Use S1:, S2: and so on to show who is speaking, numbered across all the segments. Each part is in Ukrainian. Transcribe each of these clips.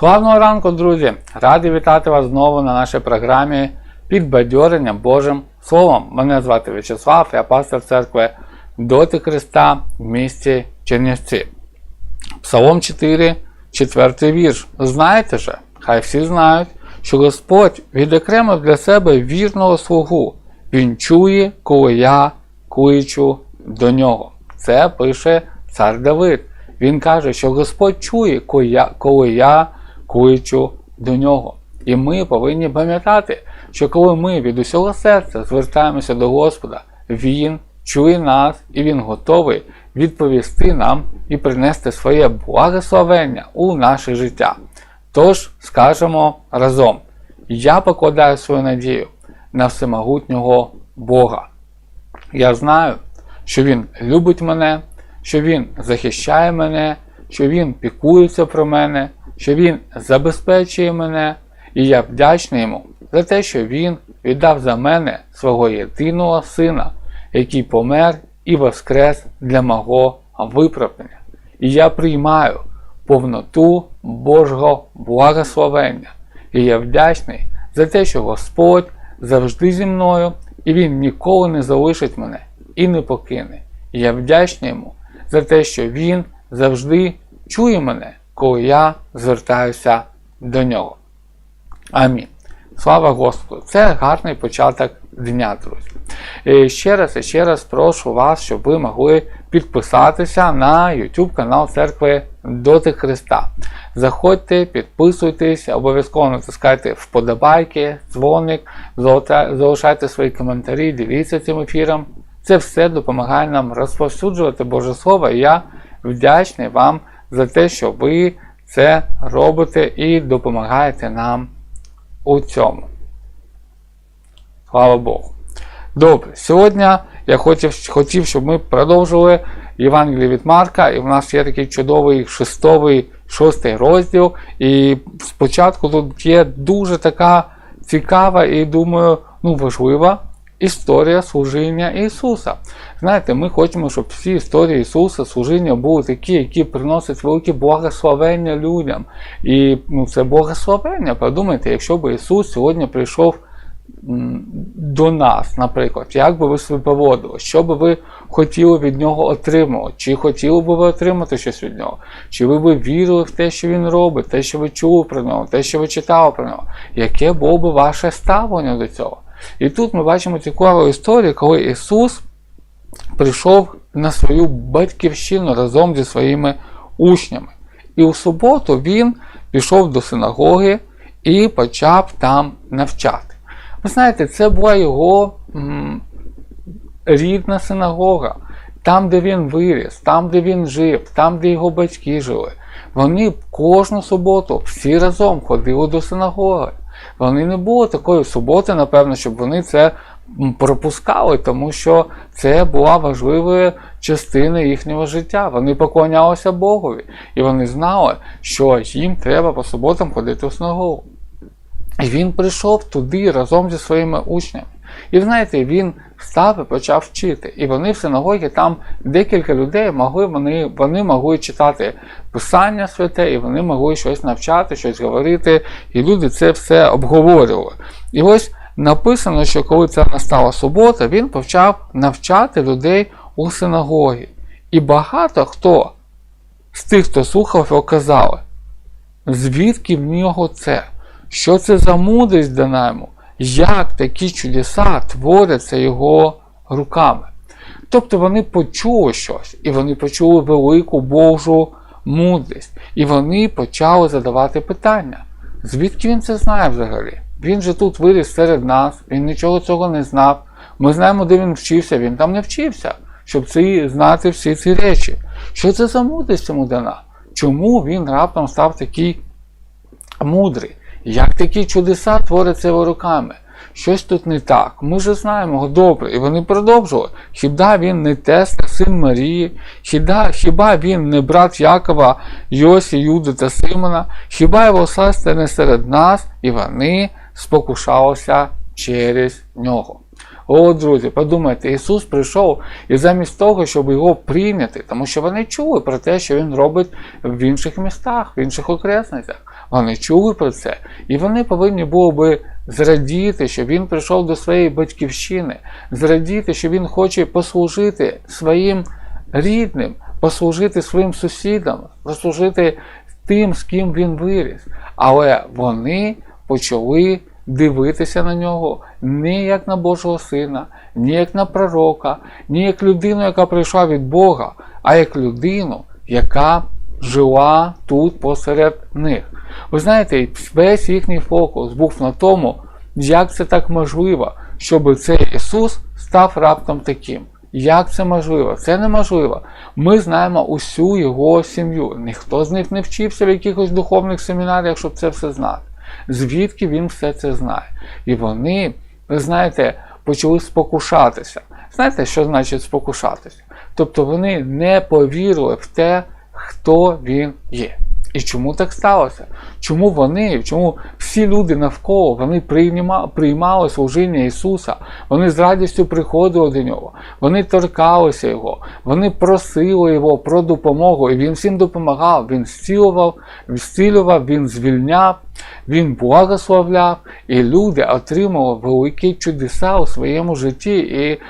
S1: Славного ранку, друзі! Радий вітати вас знову на нашій програмі Підбадьорення Божим Словом. Мене звати В'ячеслав, я пастор церкви Доти Христа в місті Чернівці. Псалом 4, 4 вірш. Знаєте же, хай всі знають, що Господь відокремив для себе вірного слугу. Він чує, коли я кличу до нього. Це пише цар Давид. Він каже, що Господь чує, коли я, коли я кличу до нього. І ми повинні пам'ятати, що коли ми від усього серця звертаємося до Господа, Він чує нас і Він готовий відповісти нам і принести своє благословення у наше життя. Тож скажемо разом: я покладаю свою надію на всемогутнього Бога. Я знаю, що Він любить мене, що Він захищає мене, що Він пікується про мене, що Він забезпечує мене, і я вдячний йому за те, що Він віддав за мене свого єдиного сина, який помер і воскрес для мого виправдання. І я приймаю повноту Божого благословення. І я вдячний за те, що Господь завжди зі мною, і Він ніколи не залишить мене і не покине. І я вдячний йому за те, що Він завжди чує мене, коли я звертаюся до нього. Амінь. Слава Господу! Це гарний початок дня, друзі. І ще раз і ще раз прошу вас, щоб ви могли підписатися на YouTube канал Церкви Доти Христа. Заходьте, підписуйтесь, обов'язково натискайте вподобайки, дзвоник, залишайте свої коментарі, діліться цим ефіром. Це все допомагає нам розповсюджувати Боже Слово. І я вдячний вам за те, що ви це робите і допомагаєте нам у цьому. Слава Богу. Добре, сьогодні я хотів, хотів, щоб ми продовжили Євангеліє від Марка, і в нас є такий чудовий шестовий, шостий розділ. І спочатку тут є дуже така цікава і, думаю, ну, важлива історія служіння Ісуса. Знаєте, ми хочемо, щоб всі історії Ісуса, служіння були такі, які приносять велике благословення людям. І ну, це благословення. Подумайте, якщо б Ісус сьогодні прийшов до нас, наприклад, як би ви себе поводили, що би ви хотіли від нього отримати, чи хотіли би ви отримати щось від нього, чи ви би вірили в те, що він робить, те, що ви чули про нього, те, що ви читали про нього, яке було би ваше ставлення до цього? І тут ми бачимо цікаву історію, коли Ісус прийшов на свою батьківщину разом зі своїми учнями. І у суботу Він пішов до синагоги і почав там навчати. Ви знаєте, це була його м, рідна синагога, там, де він виріс, там, де він жив, там, де його батьки жили. Вони кожну суботу всі разом ходили до синагоги. Вони не було такої суботи, напевно, щоб вони це пропускали, тому що це була важлива частина їхнього життя. Вони поклонялися Богові, і вони знали, що їм треба по суботам ходити в синагогу. І він прийшов туди разом зі своїми учнями. І знаєте, він став і почав вчити. І вони в синагогі там декілька людей могли, вони вони могли читати Писання святе, і вони могли щось навчати, щось говорити. І люди це все обговорювали. І ось написано, що коли це настала субота, він почав навчати людей у синагогі. І багато хто з тих, хто слухав, його казали, звідки в нього це? Що це за мудрість дана йому? Як такі чудеса творяться його руками? Тобто вони почули щось, і вони почули велику Божу мудрість. І вони почали задавати питання. Звідки він це знає взагалі? Він же тут виріс серед нас, він нічого цього не знав. Ми знаємо, де він вчився, він там не вчився, щоб ці, знати всі ці речі. Що це за мудрість йому дана? Чому він раптом став такий мудрий? Як такі чудеса творяться його руками? Щось тут не так. Ми ж знаємо його добре. І вони продовжували. Хіба він не Тесла, син Марії, хіба, хіба він не брат Якова, Йосі, Юди та Симона, хіба його сестри не серед нас, і вони спокушалися через нього. О, друзі, подумайте, Ісус прийшов і замість того, щоб його прийняти, тому що вони чули про те, що Він робить в інших містах, в інших окресницях. Вони чули про це, і вони повинні були би зрадіти, що він прийшов до своєї батьківщини, зрадіти, що він хоче послужити своїм рідним, послужити своїм сусідам, послужити тим, з ким він виріс. Але вони почали дивитися на нього не як на Божого сина, не як на пророка, не як людину, яка прийшла від Бога, а як людину, яка жила тут посеред них. Ви знаєте, весь їхній фокус був на тому, як це так можливо, щоб цей Ісус став раптом таким. Як це можливо? Це неможливо. Ми знаємо усю його сім'ю. Ніхто з них не вчився в якихось духовних семінаріях, щоб це все знати. Звідки він все це знає? І вони, ви знаєте, почали спокушатися. Знаєте, що значить спокушатися? Тобто вони не повірили в те, хто він є. І чому так сталося? Чому вони, чому всі люди навколо вони приймали, служіння Ісуса, вони з радістю приходили до Нього, вони торкалися Його, вони просили Його про допомогу, і Він всім допомагав, Він зцілював, зцілював, Він звільняв, Він благословляв, і люди отримали великі чудеса у своєму житті. І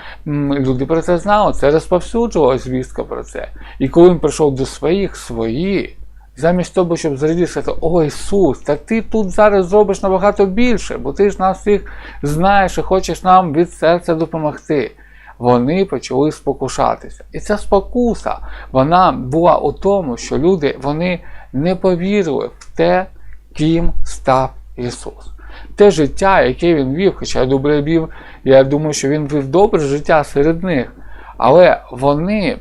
S1: люди про це знали, це розповсюджувалася звістка про це. І коли він прийшов до своїх, свої. Замість того, щоб зрадіти, о Ісус, та ти тут зараз зробиш набагато більше, бо ти ж нас всіх знаєш і хочеш нам від серця допомогти. Вони почали спокушатися. І ця спокуса, вона була у тому, що люди вони не повірили в те, ким став Ісус. Те життя, яке він вів, хоча добре вів, я думаю, що він вів добре життя серед них. Але вони,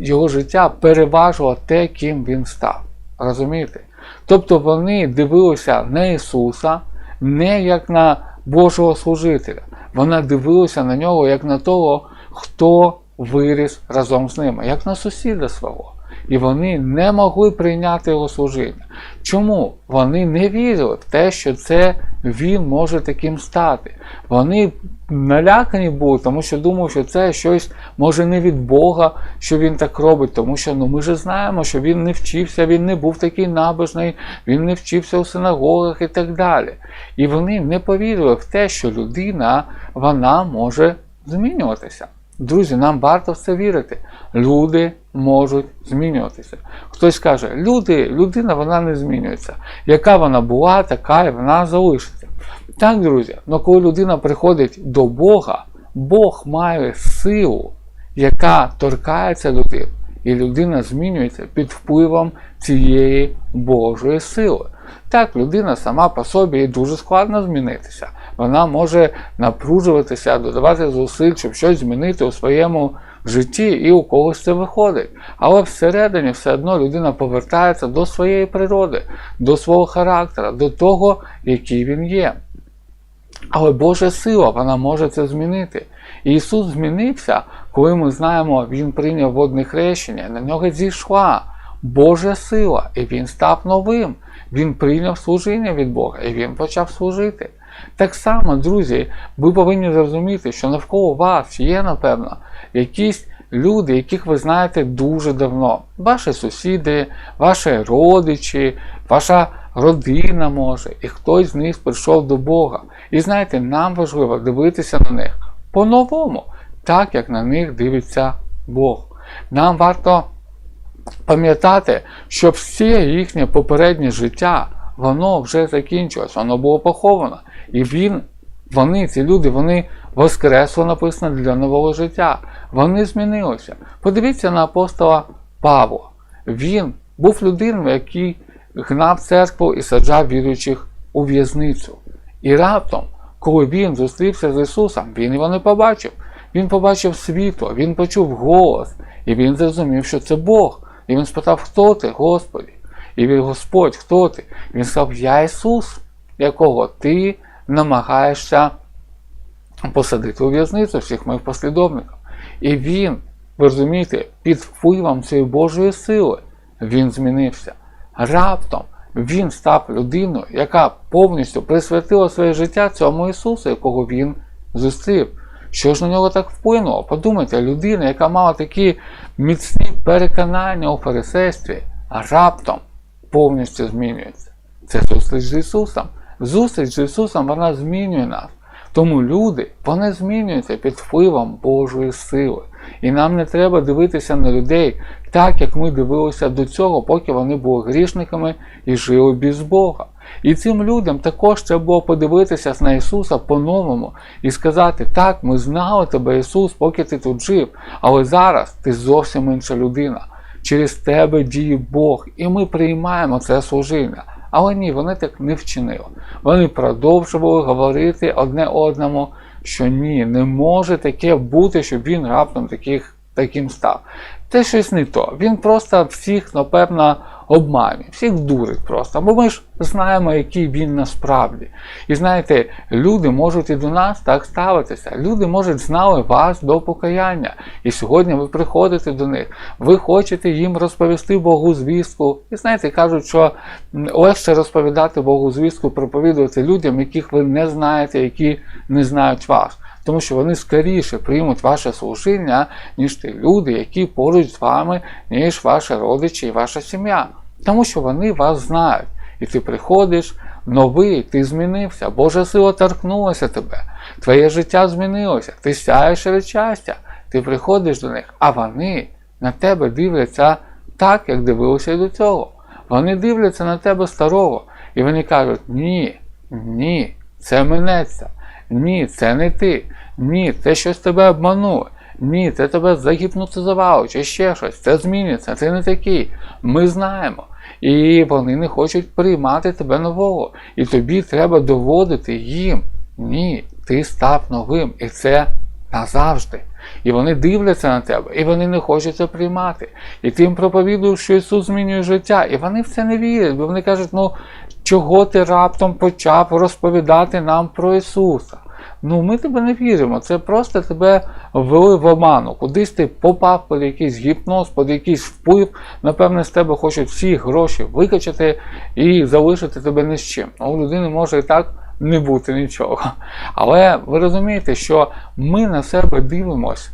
S1: його життя переважило те, ким він став. Розумієте? Тобто вони дивилися на Ісуса не як на Божого служителя. Вони дивилися на нього як на того, хто виріс разом з ними, як на сусіда свого. І вони не могли прийняти його служіння. Чому? Вони не вірили в те, що це він може таким стати. Вони налякані були, тому що думали, що це щось може не від Бога, що він так робить, тому що ну, ми ж знаємо, що він не вчився, він не був такий набожний, він не вчився у синагогах і так далі. І вони не повірили в те, що людина вона може змінюватися. Друзі, нам варто в це вірити. Люди можуть змінюватися. Хтось каже, люди, людина вона не змінюється. Яка вона була, така і вона залишиться. Так, друзі, але коли людина приходить до Бога, Бог має силу, яка торкається людини, і людина змінюється під впливом цієї Божої сили. Так, людина сама по собі їй дуже складно змінитися. Вона може напружуватися, додавати зусиль, щоб щось змінити у своєму житті, і у когось це виходить. Але всередині все одно людина повертається до своєї природи, до свого характера, до того, який він є. Але Божа сила, вона може це змінити. І Ісус змінився, коли ми знаємо, Він прийняв водне хрещення, на нього зійшла Божа сила, і Він став новим. Він прийняв служіння від Бога, і він почав служити. Так само, друзі, ви повинні зрозуміти, що навколо вас є, напевно, якісь люди, яких ви знаєте дуже давно. Ваші сусіди, ваші родичі, ваша родина може, і хтось з них прийшов до Бога. І знаєте, нам важливо дивитися на них по-новому, так як на них дивиться Бог. Нам варто пам'ятати, що все їхнє попереднє життя, воно вже закінчилось, воно було поховано. І він, вони, ці люди, вони воскресли, написано для нового життя. Вони змінилися. Подивіться на апостола Павла. Він був людиною, який гнав церкву і саджав віруючих у в'язницю. І раптом, коли він зустрівся з Ісусом, він його не побачив. Він побачив світло, він почув голос, і він зрозумів, що це Бог. І він спитав, хто ти, Господі? І він, Господь, хто ти? Він сказав, я Ісус, якого ти намагаєшся посадити у в'язницю всіх моїх послідовників. І він, ви розумієте, під впливом цієї Божої сили він змінився. Раптом він став людиною, яка повністю присвятила своє життя цьому Ісусу, якого він зустрів. Що ж на нього так вплинуло? Подумайте, людина, яка мала такі міцні переконання у фарисействі, а раптом повністю змінюється. Це зустріч з Ісусом. Зустріч з Ісусом вона змінює нас. Тому люди вони змінюються під впливом Божої сили. І нам не треба дивитися на людей так, як ми дивилися до цього, поки вони були грішниками і жили без Бога. І цим людям також треба було подивитися на Ісуса по-новому і сказати: так, ми знали тебе, Ісус, поки ти тут жив, але зараз ти зовсім інша людина. Через тебе діє Бог, і ми приймаємо це служіння. Але ні, вони так не вчинили. Вони продовжували говорити одне одному, що ні, не може таке бути, щоб він раптом таких, таким став. Це щось не то. Він просто всіх, напевно, обманює, всіх дурить просто. Бо ми ж знаємо, який він насправді. І знаєте, люди можуть і до нас так ставитися. Люди можуть знали вас до покаяння. І сьогодні ви приходите до них, ви хочете їм розповісти Богу звістку. І знаєте, кажуть, що легше розповідати Богу звістку, проповідувати людям, яких ви не знаєте, які не знають вас. Тому що вони скоріше приймуть ваше служіння, ніж ті люди, які поруч з вами, ніж ваші родичі і ваша сім'я. Тому що вони вас знають. І ти приходиш новий, ти змінився, Божа сила торкнулася тебе, твоє життя змінилося, ти сяєш щастя, ти приходиш до них, а вони на тебе дивляться так, як дивилися й до цього. Вони дивляться на тебе старого, і вони кажуть: ні, ні, це минеться. Ні, це не ти. Ні, це щось тебе обмануло. Ні, це тебе загіпнотизувало, чи ще щось. Це зміниться, ти не такий. Ми знаємо. І вони не хочуть приймати тебе нового. І тобі треба доводити їм. Ні, ти став новим. І це назавжди. І вони дивляться на тебе, і вони не хочуть це приймати. І ти їм проповідуєш, що Ісус змінює життя. І вони в це не вірять, бо вони кажуть, ну чого ти раптом почав розповідати нам про Ісуса? Ну, ми тебе не віримо. Це просто тебе ввели в оману. Кудись ти попав під якийсь гіпноз, під якийсь вплив. Напевне, з тебе хочуть всі гроші викачати і залишити тебе ні з чим. У людини може і так не бути нічого. Але ви розумієте, що ми на себе дивимось.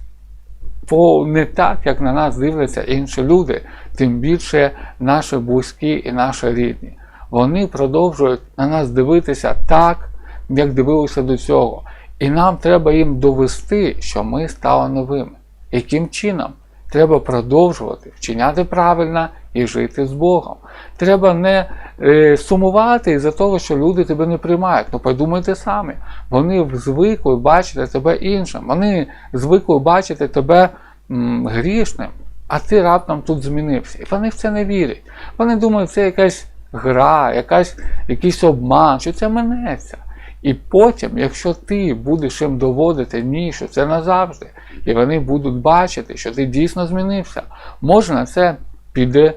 S1: Не так, як на нас дивляться інші люди, тим більше наші близькі і наші рідні. Вони продовжують на нас дивитися так, як дивилися до цього. І нам треба їм довести, що ми стали новими. Яким чином? Треба продовжувати вчиняти правильно і жити з Богом. Треба не е, сумувати із-за того, що люди тебе не приймають. Ну подумайте самі. Вони звикли бачити тебе іншим. Вони звикли бачити тебе м, грішним, а ти раптом тут змінився. І вони в це не вірять. Вони думають, це якась гра, якась, якийсь обман, що це минеться. І потім, якщо ти будеш їм доводити ні, що це назавжди, і вони будуть бачити, що ти дійсно змінився, може на це піде,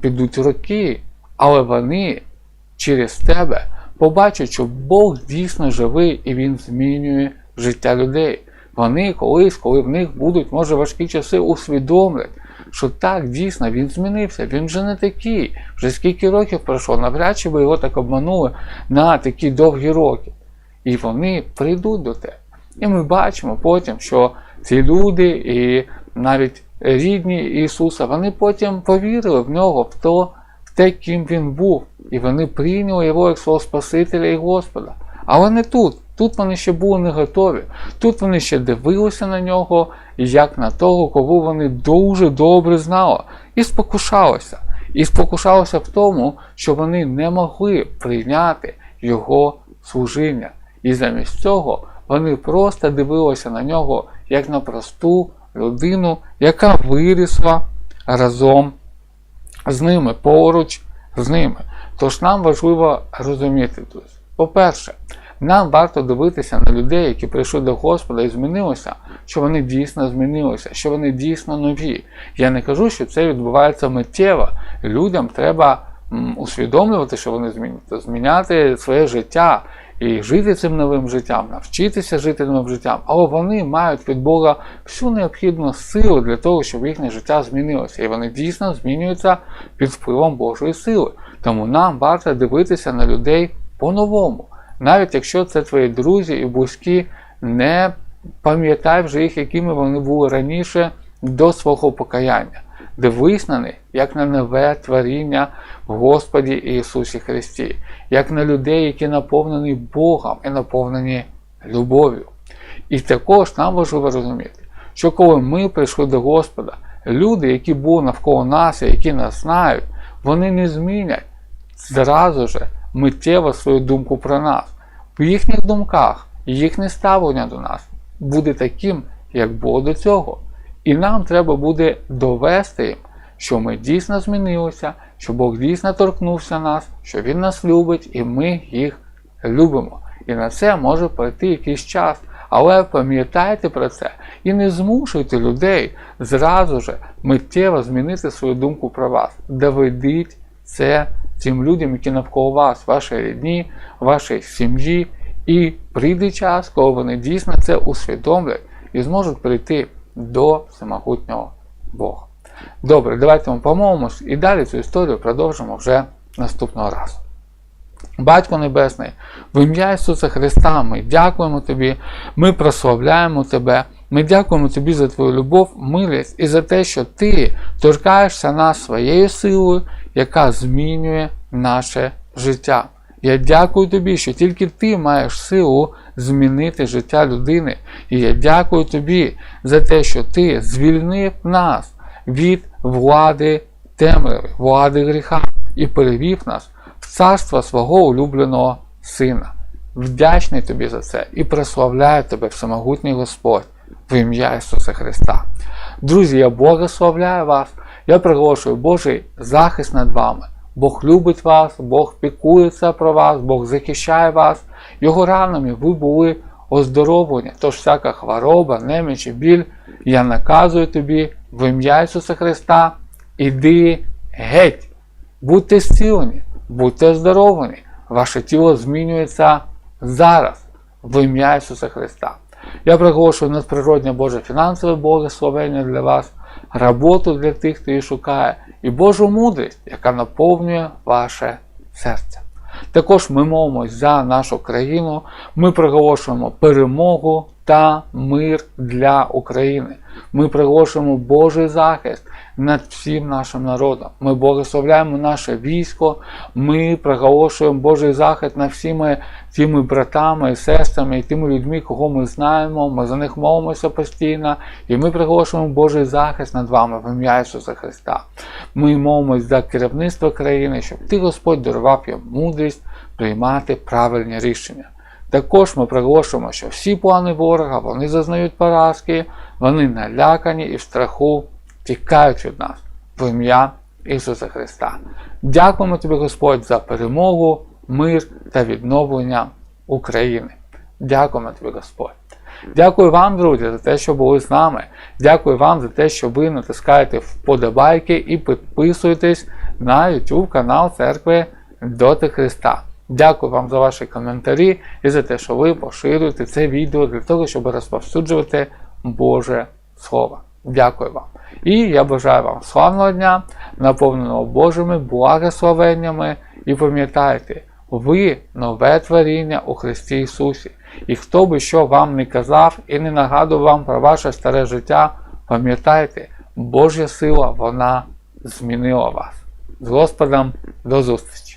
S1: підуть роки, але вони через тебе побачать, що Бог дійсно живий і Він змінює життя людей. Вони колись, коли в них будуть, може, важкі часи, усвідомлять, що так, дійсно, він змінився, він вже не такий. Вже скільки років пройшло, навряд чи ви його так обманули на такі довгі роки. І вони прийдуть до тебе. І ми бачимо потім, що ці люди і навіть рідні Ісуса, вони потім повірили в нього, в, то, в те, ким він був. І вони прийняли його як свого Спасителя і Господа. Але не тут. Тут вони ще були не готові. Тут вони ще дивилися на нього, як на того, кого вони дуже добре знали, і спокушалися. І спокушалися в тому, що вони не могли прийняти його служіння. І замість цього вони просто дивилися на нього як на просту людину, яка вирісла разом з ними, поруч з ними. Тож нам важливо розуміти тут. По-перше, нам варто дивитися на людей, які прийшли до Господа і змінилися, що вони дійсно змінилися, що вони дійсно нові. Я не кажу, що це відбувається миттєво. Людям треба усвідомлювати, що вони змінюються, зміняти своє життя і жити цим новим життям, навчитися жити новим життям, але вони мають від Бога всю необхідну силу для того, щоб їхнє життя змінилося. І вони дійсно змінюються під впливом Божої сили. Тому нам варто дивитися на людей по-новому. Навіть якщо це твої друзі і близькі, не пам'ятай вже їх, якими вони були раніше до свого покаяння. визнаний як на нове творіння в Господі Ісусі Христі, як на людей, які наповнені Богом і наповнені любов'ю. І також нам важливо розуміти, що коли ми прийшли до Господа, люди, які були навколо нас, і які нас знають, вони не змінять зразу же миттєво свою думку про нас. В їхніх думках їхнє ставлення до нас буде таким, як було до цього. І нам треба буде довести їм, що ми дійсно змінилися, що Бог дійсно торкнувся нас, що Він нас любить і ми їх любимо. І на це може пройти якийсь час. Але пам'ятайте про це і не змушуйте людей зразу же миттєво змінити свою думку про вас. Доведіть це тим людям, які навколо вас, вашій рідні, вашій сім'ї, і прийде час, коли вони дійсно це усвідомлять і зможуть прийти до всемогутнього Бога. Добре, давайте ми помолимось і далі цю історію продовжимо вже наступного разу. Батько Небесний, в ім'я Ісуса Христа, ми дякуємо Тобі, ми прославляємо Тебе, ми дякуємо Тобі за Твою любов, милість і за те, що Ти торкаєшся нас своєю силою, яка змінює наше життя. Я дякую тобі, що тільки ти маєш силу змінити життя людини. І я дякую тобі за те, що ти звільнив нас від влади темряви, влади гріха і перевів нас в царство свого улюбленого Сина. Вдячний тобі за це і прославляю тебе, всемогутній Господь, в ім'я Ісуса Христа. Друзі, я благословляю вас, я приголошую Божий захист над вами. Бог любить вас, Бог пікується про вас, Бог захищає вас. Його ранами ви були оздоровлені. Тож всяка хвороба, неміч і біль, я наказую тобі в ім'я Ісуса Христа, іди геть. Будьте зцілені, будьте оздоровлені. Ваше тіло змінюється зараз в ім'я Ісуса Христа. Я приголошую надприродне Боже фінансове благословення для вас, роботу для тих, хто її шукає, і Божу мудрість, яка наповнює ваше серце. Також ми молимось за нашу країну, ми приголошуємо перемогу та мир для України. Ми приголошуємо Божий захист над всім нашим народом. Ми благословляємо наше військо, ми приголошуємо Божий захист над всіми тими братами сестрами і тими людьми, кого ми знаємо. Ми за них молимося постійно, і ми приголошуємо Божий захист над вами в ім'я Ісуса Христа. Ми молимось за керівництво країни, щоб ти, Господь, дарував їм мудрість приймати правильні рішення. Також ми приголошуємо, що всі плани ворога вони зазнають поразки, вони налякані і в страху тікають від нас в ім'я Ісуса Христа. Дякуємо тобі, Господь, за перемогу, мир та відновлення України. Дякуємо тобі, Господь. Дякую вам, друзі, за те, що були з нами. Дякую вам за те, що ви натискаєте вподобайки і підписуєтесь на YouTube канал Церкви Доти Христа. Дякую вам за ваші коментарі і за те, що ви поширюєте це відео для того, щоб розповсюджувати Боже Слово. Дякую вам. І я бажаю вам славного дня, наповненого Божими благословеннями. І пам'ятайте, ви нове творіння у Христі Ісусі. І хто би що вам не казав і не нагадував вам про ваше старе життя, пам'ятайте, Божа сила, вона змінила вас. З Господом до зустрічі!